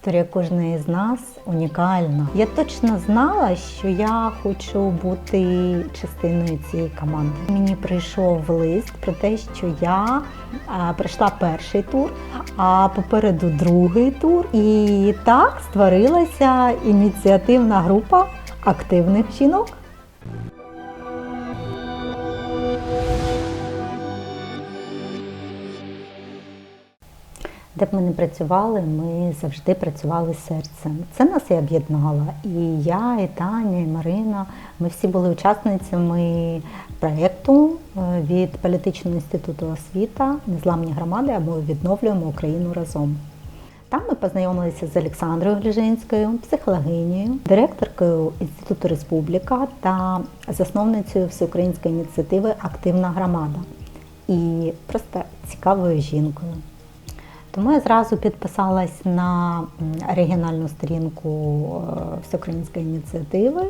Історія кожної з нас унікальна. Я точно знала, що я хочу бути частиною цієї команди. Мені прийшов лист про те, що я а, пройшла перший тур, а попереду другий тур. І так створилася ініціативна група активних жінок. Де б ми не працювали, ми завжди працювали серцем. Це нас і об'єднало. І я, і Таня, і Марина. Ми всі були учасницями проєкту е, від політичного інституту освіта Незламні громади або відновлюємо Україну разом. Там ми познайомилися з Олександрою Гліжинською, психологинею, директоркою Інституту Республіка та засновницею всеукраїнської ініціативи Активна громада і просто цікавою жінкою. Тому я зразу підписалась на регіональну сторінку е, Всеукраїнської ініціативи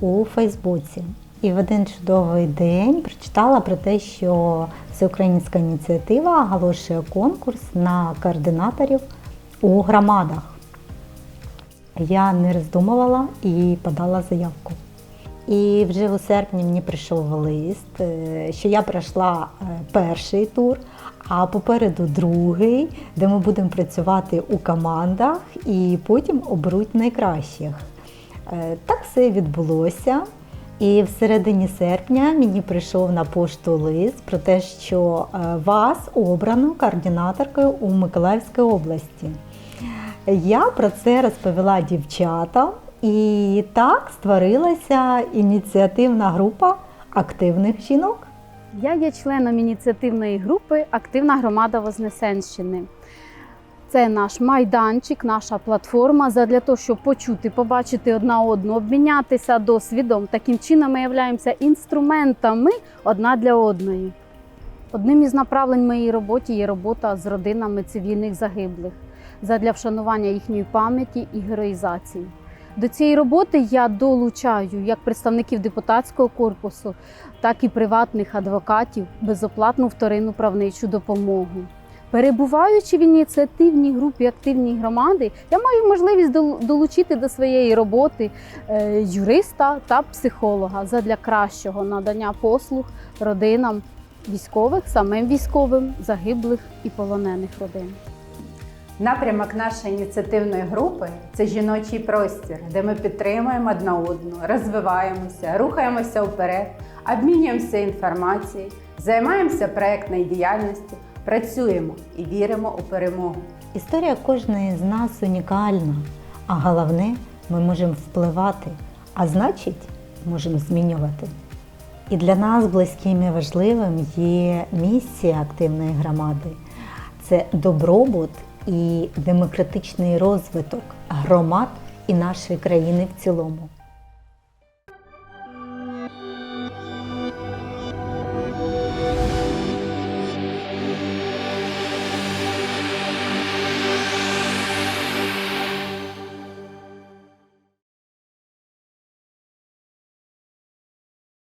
у Фейсбуці. І в один чудовий день прочитала про те, що Всеукраїнська ініціатива оголошує конкурс на координаторів у громадах. Я не роздумувала і подала заявку. І вже у серпні мені прийшов лист, е, що я пройшла е, перший тур, а попереду другий, де ми будемо працювати у командах і потім оберуть найкращих. Е, Так все відбулося. І в середині серпня мені прийшов на пошту лист про те, що е, вас обрано координаторкою у Миколаївській області. Я про це розповіла дівчатам, і так створилася ініціативна група активних жінок. Я є членом ініціативної групи Активна громада Вознесенщини. Це наш майданчик, наша платформа задля того, щоб почути, побачити одна одну, обмінятися досвідом. Таким чином ми являємося інструментами одна для одної. Одним із направлень моєї роботи є робота з родинами цивільних загиблих задля вшанування їхньої пам'яті і героїзації. До цієї роботи я долучаю як представників депутатського корпусу, так і приватних адвокатів безоплатну вторинну правничу допомогу. Перебуваючи в ініціативній групі активні громади, я маю можливість долучити до своєї роботи е, юриста та психолога задля кращого надання послуг родинам військових, самим військовим, загиблих і полонених родин. Напрямок нашої ініціативної групи це жіночий простір, де ми підтримуємо одна одну, розвиваємося, рухаємося вперед, обмінюємося інформацією, займаємося проектною діяльністю, працюємо і віримо у перемогу. Історія кожної з нас унікальна, а головне, ми можемо впливати, а значить, можемо змінювати. І для нас близьким і важливим є місія активної громади це добробут і демократичний розвиток громад і нашої країни в цілому.